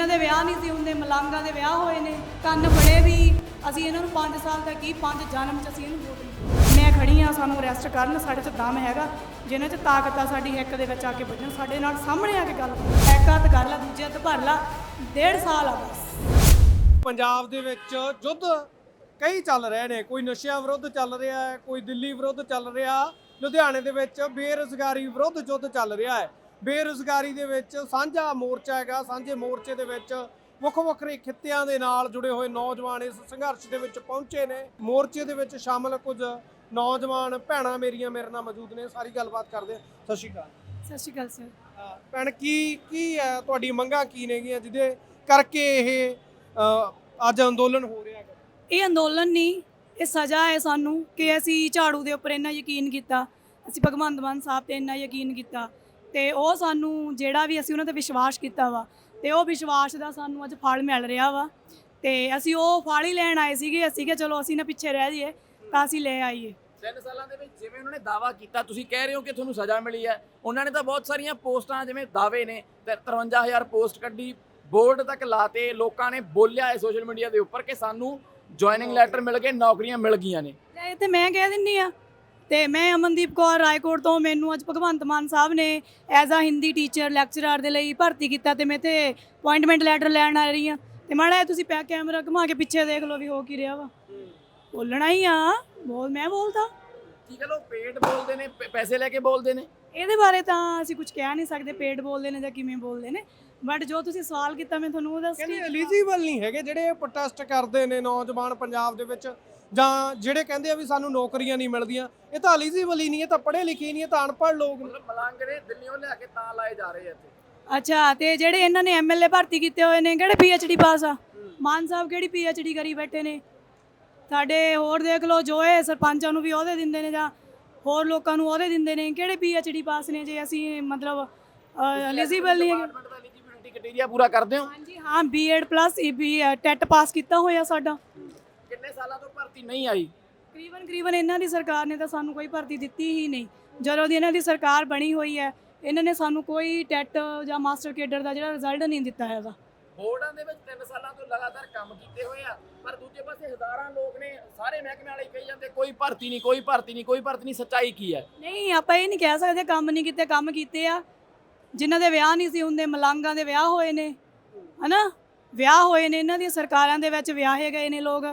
ਜਿਨ੍ਹਾਂ ਦੇ ਵਿਆਹ ਨਹੀਂ ਸੀ ਹੁੰਦੇ, ਮਲੰਗਾਂ ਦੇ ਵਿਆਹ ਹੋਏ ਨੇ, ਕੰਨ ਬੜੇ ਵੀ। ਅਸੀਂ ਇਹਨਾਂ ਨੂੰ 5 ਸਾਲ ਦਾ ਕੀ 5 ਜਨਮ ਚ ਅਸੀਂ ਇਹਨੂੰ ਵੋਟ ਨਹੀਂ ਮੈਂ ਖੜੀ ਆ ਸਾਨੂੰ ਅਰੈਸਟ ਕਰਨ, ਸਾਡੇ ਚ ਦਮ ਹੈਗਾ ਜਿਨ੍ਹਾਂ ਚ ਤਾਕਤ ਆ ਸਾਡੀ, ਇੱਕ ਦੇ ਵਿੱਚ ਆ ਕੇ ਵੱਜਣ, ਸਾਡੇ ਨਾਲ ਸਾਹਮਣੇ ਆ ਕੇ ਗੱਲ ਇੱਕ ਹੱਥ ਕਰ ਲਾ, ਦੂਜੇ ਹੱਥ ਭਰ ਲਾ, ਡੇਢ ਸਾਲ ਆ ਬਸ। ਪੰਜਾਬ ਦੇ ਵਿੱਚ ਯੁੱਧ ਕਈ ਚੱਲ ਰਹੇ ਨੇ, ਕੋਈ ਨਸ਼ਿਆਂ ਵਿਰੁੱਧ ਚੱਲ ਰਿਹਾ ਹੈ, ਕੋਈ ਦਿੱਲੀ ਵਿਰੁੱਧ ਚੱਲ ਰਿਹਾ, ਲੁਧਿਆਣੇ ਦੇ ਵਿੱਚ ਬੇਰੁਜ਼ਗਾਰੀ ਵਿਰੁੱਧ ਯੁੱਧ ਚੱਲ ਰਿਹਾ ਹੈ। ਬੇਰੁਜ਼ਗਾਰੀ ਦੇ ਵਿੱਚ ਸਾਂਝਾ ਮੋਰਚਾ ਹੈਗਾ ਸਾਂਝੇ ਮੋਰਚੇ ਦੇ ਵਿੱਚ ਵੱਖ ਵੱਖਰੇ ਖਿੱਤਿਆਂ ਦੇ ਨਾਲ ਜੁੜੇ ਹੋਏ ਨੌਜਵਾਨ ਇਸ ਸੰਘਰਸ਼ ਦੇ ਵਿੱਚ ਪਹੁੰਚੇ ਨੇ। ਮੋਰਚੇ ਦੇ ਵਿੱਚ ਸ਼ਾਮਲ ਕੁਝ ਨੌਜਵਾਨ ਭੈਣਾਂ ਮੇਰੀਆਂ ਮੇਰੇ ਨਾਲ ਮੌਜੂਦ ਨੇ ਸਾਰੀ ਗੱਲਬਾਤ ਕਰਦੇ ਹਾਂ। ਸਤਿ ਸ਼੍ਰੀ ਅਕਾਲ। ਸਤਿ ਸ਼੍ਰੀ ਅਕਾਲ ਸਰ। ਭੈਣ ਕੀ ਕੀ ਹੈ ਤੁਹਾਡੀ ਮੰਗਾਂ ਕੀ ਨੇਗੀਆਂ ਜਿਹਦੇ ਕਰਕੇ ਇਹ ਅੱਜ ਅੰਦੋਲਨ ਹੋ ਰਿਹਾ ਹੈਗਾ? ਇਹ ਅੰਦੋਲਨ ਨਹੀਂ ਇਹ ਸਜ਼ਾ ਹੈ ਸਾਨੂੰ ਕਿ ਅਸੀਂ ਝਾੜੂ ਦੇ ਉੱਪਰ ਇੰਨਾ ਯਕੀਨ ਕੀਤਾ ਅਸੀਂ ਭਗਵੰਤ ਮਾਨ ਸਾਹਿਬ ਤੇ ਇੰਨਾ ਯਕੀਨ ਕੀਤਾ। ਤੇ ਉਹ ਸਾਨੂੰ ਜਿਹੜਾ ਵੀ ਅਸੀਂ ਉਹਨਾਂ ਤੇ ਵਿਸ਼ਵਾਸ ਕੀਤਾ ਵਾ ਤੇ ਉਹ ਵਿਸ਼ਵਾਸ ਦਾ ਸਾਨੂੰ ਅੱਜ ਫਲ ਮਿਲ ਰਿਹਾ ਵਾ। ਤੇ ਅਸੀਂ ਉਹ ਫਲ ਹੀ ਲੈਣ ਆਏ ਸੀਗੇ ਅਸੀਂ ਕਿ ਚਲੋ ਅਸੀਂ ਨਾ ਪਿੱਛੇ ਰਹਿ ਜਾਈਏ ਤਾਂ ਅਸੀਂ ਲੈ ਆਈਏ। ਤਿੰਨ ਸਾਲਾਂ ਦੇ ਵਿੱਚ ਜਿਵੇਂ ਉਹਨਾਂ ਨੇ ਦਾਵਾ ਕੀਤਾ ਤੁਸੀਂ ਕਹਿ ਰਹੇ ਹੋ ਕਿ ਤੁਹਾਨੂੰ ਸਜ਼ਾ ਮਿਲੀ ਹੈ। ਉਹਨਾਂ ਨੇ ਤਾਂ ਬਹੁਤ ਸਾਰੀਆਂ ਪੋਸਟਾਂ ਜਿਵੇਂ ਦਾਅਵੇ ਨੇ ਤੇ 53000 ਪੋਸਟ ਕੱਢੀ ਬੋਰਡ ਤੱਕ ਲਾਤੇ ਲੋਕਾਂ ਨੇ ਬੋਲਿਆ ਹੈ ਸੋਸ਼ਲ ਮੀਡੀਆ ਦੇ ਉੱਪਰ ਕਿ ਸਾਨੂੰ ਜੁਆਇਨਿੰਗ ਲੈਟਰ ਮਿਲ ਗਏ ਨੌਕਰੀਆਂ ਮਿਲ ਗਈਆਂ ਨੇ। ਇਹ ਤੇ ਮੈਂ ਕਹਿ ਦਿੰਨੀ ਆ ਤੇ ਮੈਂ ਅਮਨਦੀਪ ਕੌਰ ਰਾਏਕੋਟ ਤੋਂ ਮੈਨੂੰ ਅੱਜ ਭਗਵੰਤ ਮਾਨ ਸਾਹਿਬ ਨੇ as a Hindi teacher lecturer ਦੇ ਲਈ ਭਰਤੀ ਕੀਤਾ ਤੇ ਮੈਂ ਤੇ ਅਪਾਇੰਟਮੈਂਟ ਲੈਟਰ ਲੈਣ ਆ ਰਹੀ ਆ ਤੇ ਮਾੜਾ ਤੁਸੀਂ ਪੈ ਕੈਮਰਾ ਘੁਮਾ ਕੇ ਪਿੱਛੇ ਦੇਖ ਲਓ ਵੀ ਹੋ ਕੀ ਰਿਹਾ ਵਾ। ਬੋਲਣਾ ਹੀ ਆ ਬੋਲ ਮੈਂ ਬੋਲਦਾ। ਕੀ ਕਹ ਲੋ ਪੇਡ ਬੋਲਦੇ ਨੇ ਪੈਸੇ ਲੈ ਕੇ ਬੋਲਦੇ ਨੇ? ਇਹਦੇ ਬਾਰੇ ਤਾਂ ਅਸੀਂ ਕੁਝ ਕਹਿ ਨਹੀਂ ਸਕਦੇ ਪੇਟ ਬੋਲਦੇ ਨੇ ਜਾਂ ਕਿਵੇਂ ਬੋਲਦੇ ਨੇ। ਬਟ ਜੋ ਤੁਸੀਂ ਸਵਾਲ ਕੀਤਾ ਮੈਂ ਤੁਹਾਨੂੰ ਉਹ ਦੱਸ ਕਹਿੰਦੇ ਹਾਂ। ਐਲੀਜੀਬਲ ਨਹੀਂ ਹੈਗੇ ਜਿਹੜੇ ਪ੍ਰੋਟੈਸਟ ਕਰਦੇ ਨੇ ਨੌਜਵਾਨ ਪੰਜਾਬ ਦੇ ਵਿੱਚ। ਜਾਂ ਜਿਹੜੇ ਕਹਿੰਦੇ ਆ ਵੀ ਸਾਨੂੰ ਨੌਕਰੀਆਂ ਨਹੀਂ ਮਿਲਦੀਆਂ ਇਹ ਤਾਂ ਐਲੀਜੀਬਲ ਹੀ ਨਹੀਂ ਇਹ ਤਾਂ ਪੜ੍ਹੇ ਲਿਖੇ ਹੀ ਨਹੀਂ ਇਹ ਤਾਂ ਅਨਪੜ੍ਹ ਲੋਕ ਨੇ। ਮਲੰਗ ਨੇ ਦਿੱਲੀੋਂ ਲਿਆ ਕੇ ਤਾਂ ਲਾਏ ਜਾ ਰਹੇ ਆ ਇੱਥੇ। ਅੱਛਾ ਤੇ ਜਿਹੜੇ ਇਹਨਾਂ ਨੇ ਐਮਐਲਏ ਭਰਤੀ ਕੀਤੇ ਹੋਏ ਨੇ ਕਿਹੜੇ ਪੀਐਚਡੀ ਪਾਸ ਆ? ਮਾਨ ਸਾਹਿਬ ਕਿਹੜੀ ਪੀਐਚਡੀ ਕਰੀ ਬੈਠੇ ਨੇ? ਸਾਡੇ ਹੋਰ ਦੇਖ ਲਓ ਜੋ ਇਹ ਸਰਪੰਚਾਂ ਨੂੰ ਵੀ ਉਹਦੇ ਦਿੰਦੇ ਨੇ ਜਾਂ ਹੋਰ ਲੋਕਾਂ ਨੂੰ ਉਹਦੇ ਦਿੰਦੇ ਨੇ ਕਿਹੜੇ ਪੀਐਚਡੀ ਪਾਸ ਨੇ ਜੇ ਅਸੀਂ ਮਤਲਬ ਐਲੀਜੀਬਲ ਨਹੀਂ ਹੈਗੇ? ਐਲੀਜੀਬਿਲਟੀ ਕ੍ਰਾਈਟੇਰੀਆ ਪੂਰਾ ਕਰਦੇ ਹੋ? ਹਾਂਜੀ ਹਾਂ BEd plus EB TET pass ਕੀਤਾ ਹੋਇਆ ਸਾਡਾ। ਕਿੰਨੇ ਸਾਲਾਂ ਤੋਂ ਭਰਤੀ ਨਹੀਂ ਆਈ? ਕਰੀਬਨ ਕਰੀਬਨ ਇਹਨਾਂ ਦੀ ਸਰਕਾਰ ਨੇ ਤਾਂ ਸਾਨੂੰ ਕੋਈ ਭਰਤੀ ਦਿੱਤੀ ਹੀ ਨਹੀਂ। ਜਦੋਂ ਦੀ ਇਹਨਾਂ ਦੀ ਸਰਕਾਰ ਬਣੀ ਹੋਈ ਹੈ ਇਹਨਾਂ ਨੇ ਸਾਨੂੰ ਕੋਈ ਟੈਟ ਜਾਂ ਮਾਸਟਰ ਕੇਡਰ ਦਾ ਜਿਹੜਾ ਰਿਜ਼ਲਟ ਨਹੀਂ ਦਿੱਤਾ ਹੈਗਾ। ਬੋਰਡਾਂ ਦੇ ਵਿੱਚ 3 ਸਾਲਾਂ ਤੋਂ ਲਗਾਤਾਰ ਕੰਮ ਕੀਤੇ ਹੋਏ ਆ ਪਰ ਦੂਜੇ ਪਾਸੇ ਹਜ਼ਾਰਾਂ ਲੋਕ ਨੇ ਸਾਰੇ ਮਹਿਕਮੇ ਵਾਲੇ ਹੀ ਕਹੀ ਜਾਂਦੇ ਕੋਈ ਭਰਤੀ ਨਹੀਂ ਕੋਈ ਭਰਤੀ ਨਹੀਂ ਕੋਈ ਭਰਤੀ ਨਹੀਂ ਸੱਚਾਈ ਕੀ ਹੈ? ਨਹੀਂ ਆਪਾਂ ਇਹ ਨਹੀਂ ਕਹਿ ਸਕਦੇ ਕੰਮ ਨਹੀਂ ਕੀਤੇ ਕੰਮ ਕੀਤੇ ਆ। ਜਿਨ੍ਹਾਂ ਦੇ ਵਿਆਹ ਨਹੀਂ ਸੀ ਹੁੰਦੇ ਮਲੰਗਾਂ ਦੇ ਵਿਆਹ ਹੋਏ ਨੇ ਹਨਾ? ਵਿਆਹ ਹੋਏ ਨੇ ਇਹਨਾਂ ਦੀਆਂ ਸਰਕਾਰਾਂ ਦੇ ਵਿੱਚ ਵਿਆਹੇ ਗਏ ਨੇ ਲੋਕ।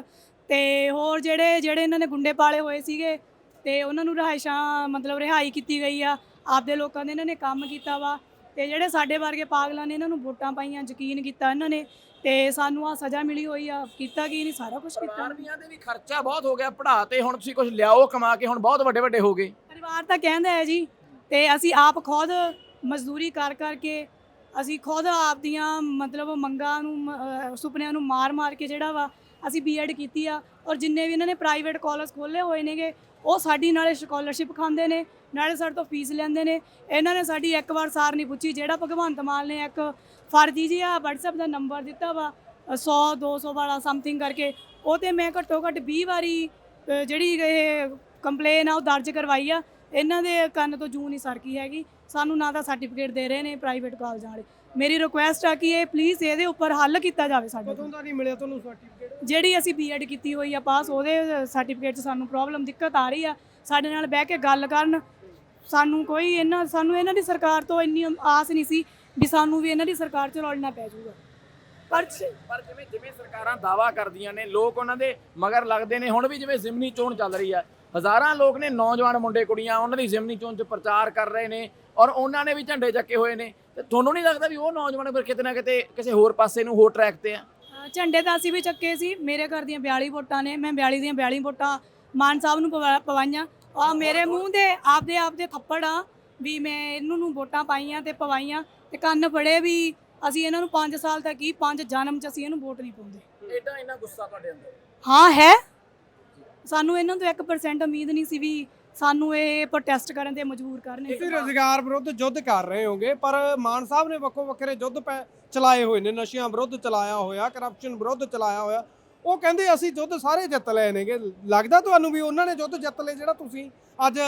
ਤੇ ਹੋਰ ਜਿਹੜੇ ਜਿਹੜੇ ਇਹਨਾਂ ਨੇ ਗੁੰਡੇ ਪਾਲੇ ਹੋਏ ਸੀਗੇ ਤੇ ਉਹਨਾਂ ਨੂੰ ਰਿਹਾਇਸ਼ਾਂ ਮਤਲਬ ਰਿਹਾਈ ਕੀਤੀ ਗਈ ਆ। ਆਪਦੇ ਲੋਕਾਂ ਦੇ ਇਹਨਾਂ ਨੇ ਕੰਮ ਕੀਤਾ ਵਾ। ਤੇ ਜਿਹੜੇ ਸਾਡੇ ਵਰਗੇ ਪਾਗਲਾਂ ਨੇ ਇਹਨਾਂ ਨੂੰ ਵੋਟਾਂ ਪਾਈਆਂ ਯਕੀਨ ਕੀਤਾ ਇਹਨਾਂ ਨੇ। ਤੇ ਸਾਨੂੰ ਆ ਸਜ਼ਾ ਮਿਲੀ ਹੋਈ ਆ। ਕੀਤਾ ਕੀ ਨਹੀਂ ਸਾਰਾ ਕੁਝ ਕੀਤਾ। ਪਰਿਵਾਰ ਦੇ ਵੀ ਖਰਚਾ ਬਹੁਤ ਹੋ ਗਿਆ। ਪੜ੍ਹਾ ਤੇ ਹੁਣ ਤੁਸੀਂ ਕੁਝ ਲਿਆਓ ਕਮਾ ਕੇ ਹੁਣ ਬਹੁਤ ਵੱਡੇ ਵੱਡੇ ਹੋ ਗਏ। ਪਰਿਵਾਰ ਤਾਂ ਕਹਿੰਦਾ ਹੈ ਜੀ। ਤੇ ਅਸੀਂ ਆਪ ਖੁਦ ਮਜ਼ਦੂਰੀ ਕਰ ਕਰਕੇ ਅਸੀਂ ਖੁਦ ਆਪ ਦੀਆਂ ਮਤਲਬ ਮੰਗਾਂ ਨੂੰ ਮ- ਅਹ, ਸੁਪਨਿਆਂ ਨੂੰ ਮਾਰ-ਮਾਰ ਕੇ ਜਿਹੜਾ ਵਾ ਅਸੀਂ ਬੀਐਡ ਕੀਤੀ ਆ ਔਰ ਜਿੰਨੇ ਵੀ ਇਹਨਾਂ ਨੇ ਪ੍ਰਾਈਵੇਟ ਕਾਲਜ ਖੋਲੇ ਹੋਏ ਨੇਗੇ, ਉਹ ਸਾਡੀ ਨਾਲੇ ਸਕਾਲਰਸ਼ਿਪ ਖਾਂਦੇ ਨੇ, ਨਾਲੇ ਸਾਡੇ ਤੋਂ ਫੀਸ ਲੈਂਦੇ ਨੇ। ਇਹਨਾਂ ਨੇ ਸਾਡੀ ਇੱਕ ਵਾਰ ਸਾਰ ਨਹੀਂ ਪੁੱਛੀ, ਜਿਹੜਾ ਭਗਵੰਤ ਮਾਨ ਨੇ ਇੱਕ ਫਰਜ਼ੀ ਜਿਹਾ WhatsApp ਦਾ ਨੰਬਰ ਦਿੱਤਾ ਵਾ 100 200 ਵਾਲਾ ਸਮਥਿੰਗ ਕਰਕੇ, ਉਹ ਤੇ ਮੈਂ ਘੱਟੋ ਘੱਟ 20 ਵਾਰੀ, ਅਹ, ਜਿਹੜੀ ਇਹ ਕੰਪਲੇਨ ਆ ਉਹ ਦਰਜ ਕਰਵਾਈ ਆ। ਇਹਨਾਂ ਦੇ ਕੰਨ ਤੋਂ ਜੂ ਨਹੀਂ ਸਰਕੀ ਹੈਗੀ। ਸਾਨੂੰ ਨਾ ਤਾਂ ਸਰਟੀਫਿਕੇਟ ਦੇ ਰਹੇ ਨੇ ਪ੍ਰਾਈਵੇਟ ਕਾਲਜਾਂ ਵਾਲੇ। ਮੇਰੀ ਰਿਕੁਐਸਟ ਆ ਕਿ ਇਹ ਪਲੀਜ਼ ਇਹਦੇ ਉੱਪਰ ਹੱਲ ਕੀਤਾ ਜਾਵੇ ਸਾਡੇ ਕਦੋਂ ਦਾ ਨਹੀਂ ਮਿਲਿਆ ਤੁਹਾਨੂੰ ਸਰਟੀਫਿਕੇਟ ਜਿਹੜੀ ਅਸੀਂ ਬੀਐਡ ਕੀਤੀ ਹੋਈ ਆ ਪਾਸ ਉਹਦੇ ਸਰਟੀਫਿਕੇਟ 'ਚ ਸਾਨੂੰ ਪ੍ਰੋਬਲਮ ਦਿੱਕਤ ਆ ਰਹੀ ਆ। ਸਾਡੇ ਨਾਲ ਬਹਿ ਕੇ ਗੱਲ ਕਰਨ। ਸਾਨੂੰ ਕੋਈ ਇਹਨਾਂ ਸਾਨੂੰ ਇਹਨਾਂ ਦੀ ਸਰਕਾਰ ਤੋਂ ਇੰਨੀ ਆਸ ਨਹੀਂ ਸੀ ਵੀ ਸਾਨੂੰ ਵੀ ਇਹਨਾਂ ਦੀ ਸਰਕਾਰ 'ਚ ਰੋਲਣਾ ਪੈ ਜਾਊਗਾ। ਪਰ ਪਰ ਜਿਵੇਂ ਜਿਵੇਂ ਸਰਕਾਰਾਂ ਦਾਵਾ ਕਰਦੀਆਂ ਨੇ ਲੋਕ ਉਹਨਾਂ ਦੇ ਮਗਰ ਲੱਗਦੇ ਨੇ। ਹੁਣ ਵੀ ਜਿਵੇਂ ਜ਼ਿਮਨੀ ਚੋਣ ਚੱਲ ਰਹੀ ਆ ਹਜ਼ਾਰਾਂ ਲੋਕ ਨੇ ਨੌਜਵਾਨ ਮੁੰਡੇ ਕੁੜੀਆਂ ਉਹਨਾਂ ਦੀ ਜ਼ਿਮਨੀ ਚੋਣ 'ਚ ਪ੍ਰਚਾਰ ਕਰ ਰਹੇ ਨੇ ਔਰ ਉਹਨਾਂ ਨੇ ਵੀ ਝੰਡੇ ਚੱਕੇ ਹੋਏ ਨੇ। ਤੇ ਤੁਹਾਨੂੰ ਨਹੀਂ ਲੱਗਦਾ ਵੀ ਉਹ ਨੌਜਵਾਨ ਫਿਰ ਕਿਤੇ ਨਾ ਕਿਤੇ ਕਿਸੇ ਹੋਰ ਪਾਸੇ ਨੂੰ ਹੋਰ ਟਰੈਕ ਤੇ ਆ? ਝੰਡੇ ਤਾਂ ਅਸੀਂ ਵੀ ਚੱਕੇ ਸੀ। ਮੇਰੇ ਘਰ ਦੀਆਂ 42 ਵੋਟਾਂ ਨੇ ਮੈਂ 42 ਦੀਆਂ 42 ਵੋਟਾਂ ਮਾਨ ਸਾਹਿਬ ਨੂੰ ਪਵਾ- ਪਵਾਈਆਂ। ਆ ਮੇਰੇ ਮੂੰਹ ਦੇ ਆਪਦੇ ਆਪਦੇ ਥੱਪੜ ਆ ਵੀ ਮੈਂ ਇਹਨੂੰ ਨੂੰ ਵੋਟਾਂ ਪਾਈਆਂ ਤੇ ਪਵਾਈਆਂ ਤੇ ਕੰਨ ਫੜੇ ਵੀ ਅਸੀਂ ਇਹਨਾਂ ਨੂੰ 5 ਸਾਲ ਤੱਕ ਹੀ 5 ਜਨਮ ਚ ਅਸੀਂ ਇਹਨੂੰ ਵੋਟ ਨਹੀਂ ਪਾਉਂਦੇ। ਐਡਾ ਇੰਨਾ ਗੁੱਸਾ ਤੁਹਾਡੇ ਅੰਦਰ? ਹਾਂ ਹੈ। ਸਾਨੂੰ ਇਹਨਾਂ ਤੋਂ 1% ਉਮੀਦ ਨਹੀਂ ਸੀ ਵੀ ਸਾਨੂੰ ਇਹ ਪ੍ਰੋਟੈਸਟ ਕਰਨ ਤੇ ਮਜਬੂਰ ਕਰਨਗੇ। ਤੁਸੀਂ ਰੋਜ਼ਗਾਰ ਵਿਰੁੱਧ ਯੁੱਧ ਕਰ ਰਹੇ ਹੋਗੇ ਪਰ ਮਾਨ ਸਾਹਿਬ ਨੇ ਵੱਖੋ ਵੱਖਰੇ ਯੁੱਧ ਚਲਾਏ ਹੋਏ ਨੇ ਨਸ਼ਿਆਂ ਵਿਰੁੱਧ ਚਲਾਇਆ ਹੋਇਆ ਕਰਪਸ਼ਨ ਵਿਰੁੱਧ ਚਲਾਇਆ ਹੋਇਆ। ਉਹ ਕਹਿੰਦੇ ਅਸੀਂ ਯੁੱਧ ਸਾਰੇ ਜਿੱਤ ਲਏ ਨੇਗੇ। ਲੱਗਦਾ ਤੁਹਾਨੂੰ ਵੀ ਉਹਨਾਂ ਨੇ ਯੁੱਧ ਜਿੱਤ ਲਏ ਜਿਹੜਾ ਤੁਸੀਂ ਅੱਜ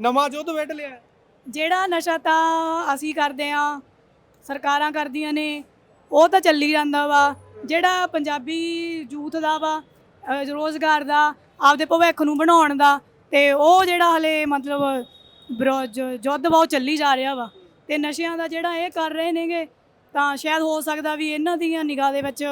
ਨਵਾਂ ਯੁੱਧ ਵਿੱਢ ਲਿਆ ਜਿਹੜਾ ਨਸ਼ਾ ਤਾਂ ਅਸੀਂ ਕਰਦੇ ਆ ਸਰਕਾਰਾਂ ਕਰਦੀਆਂ ਨੇ ਉਹ ਤਾਂ ਚੱਲੀ ਜਾਂਦਾ ਵਾ। ਜਿਹੜਾ ਪੰਜਾਬੀ ਯੂਥ ਦਾ ਵਾ ਅਹ ਰੋਜ਼ਗਾਰ ਦਾ, ਆਪਦੇ ਭਵਿੱਖ ਨੂੰ ਬਣਾਉਣ ਦਾ ਤੇ ਉਹ ਜਿਹੜਾ ਹਲੇ ਮਤਲਬ ਬਰੋ ਜ- ਯੁੱਧ ਵਾ ਉਹ ਚੱਲੀ ਜਾ ਰਿਹਾ ਵਾ ਤੇ ਨਸ਼ਿਆਂ ਦਾ ਜਿਹੜਾ ਇਹ ਕਰ ਰਹੇ ਨੇਗੇ, ਤਾਂ ਸ਼ਾਇਦ ਹੋ ਸਕਦਾ ਵੀ ਇਹਨਾਂ ਦੀਆਂ ਨਿਗਾਹ ਦੇ ਵਿੱਚ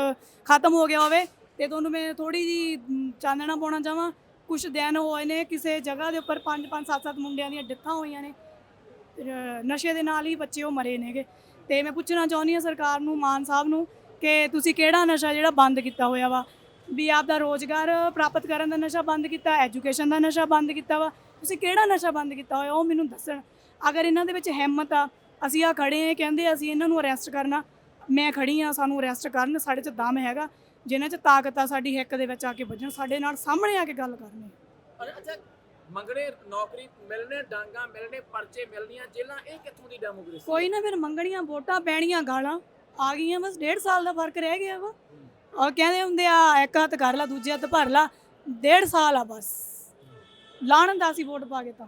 ਖਤਮ ਹੋ ਗਿਆ ਹੋਵੇ ਤੇ ਤੁਹਾਨੂੰ ਮੈਂ ਥੋੜੀ ਜੀ ਚਾਨਣਾ ਪਾਉਣਾ ਚਾਹਾਂ। ਕੁਝ ਦਿਨ ਹੋਏ ਨੇ, ਕਿਸੇ ਜਗ੍ਹਾ ਦੇ ਉੱਪਰ 5 5 7 7 ਮੁੰਡਿਆਂ ਦੀਆਂ ਡੈਥਾਂ ਹੋਈਆਂ ਨੇ। ਅਹ, ਨਸ਼ੇ ਦੇ ਨਾਲ ਹੀ ਬੱਚੇ ਉਹ ਮਰੇ ਨੇਗੇ। ਤੇ ਮੈਂ ਪੁੱਛਣਾ ਚਾਹੁੰਦੀ ਹਾਂ ਸਰਕਾਰ ਨੂੰ, ਮਾਨ ਸਾਹਿਬ ਨੂੰ, ਕਿ ਤੁਸੀਂ ਕਿਹੜਾ ਨਸ਼ਾ ਜਿਹੜਾ ਬੰਦ ਕੀਤਾ ਹੋਇਆ ਵਾ? ਵੀ ਆਪ ਦਾ ਰੋਜ਼ਗਾਰ ਪ੍ਰਾਪਤ ਕਰਨ ਦਾ ਨਸ਼ਾ ਬੰਦ ਕੀਤਾ ਐਜੂਕੇਸ਼ਨ ਦਾ ਨਸ਼ਾ ਬੰਦ ਕੀਤਾ ਵਾ। ਤੁਸੀਂ ਕਿਹੜਾ ਨਸ਼ਾ ਬੰਦ ਕੀਤਾ ਹੋਇਆ ਉਹ ਮੈਨੂੰ ਦੱਸਣ। ਅਗਰ ਇਹਨਾਂ ਦੇ ਵਿੱਚ ਹਿੰਮਤ ਆ ਅਸੀਂ ਆ ਖੜੇ ਆ ਕਹਿੰਦੇ ਅਸੀਂ ਇਹਨਾਂ ਨੂੰ ਅਰੈਸਟ ਕਰਨਾ। ਮੈਂ ਖੜੀ ਆ ਸਾਨੂੰ ਅਰੈਸਟ ਕਰਨ ਸਾਡੇ 'ਚ ਦਮ ਹੈਗਾ। ਜਿਨ੍ਹਾਂ 'ਚ ਤਾਕਤ ਆ ਸਾਡੀ ਹਿੱਕ ਦੇ ਵਿੱਚ ਆ ਕੇ ਵੱਜਣ ਸਾਡੇ ਨਾਲ ਸਾਹਮਣੇ ਆ ਕੇ ਗੱਲ ਕਰਨੀ। ਅੱਛਾ ਮੰਗਣੇ ਨੌਕਰੀ ਮਿਲਣੇ ਡਾਂਗਾ ਮਿਲਣੇ ਪਰਚੇ ਮਿਲਣੀਆਂ ਜੇਲਾਂ ਇਹ ਕਿੱਥੋਂ ਦੀ ਡੈਮੋਕ੍ਰੇਸੀ ਕੋਈ ਨਾ ਫਿਰ ਮੰਗਣੀਆਂ ਵੋਟਾਂ ਪੈਣੀਆਂ ਗਾਲਾਂ। ਆ ਗਈਆਂ ਬਸ ਡੇਢ ਸਾਲ ਦਾ ਫ਼ਰਕ ਰਹਿ ਗਿਆ ਵਾ। ਔਰ ਕਹਿੰਦੇ ਹੁੰਦੇ ਆ, ਇੱਕ ਹੱਥ ਕਰ ਲਾ, ਦੂਜੇ ਹੱਥ ਭਰ ਲਾ, ਡੇਢ ਸਾਲ ਆ ਬਸ। ਲਾਣ ਦਾ ਸੀ ਵੋਟ ਪਾ ਕੇ ਤਾਂ।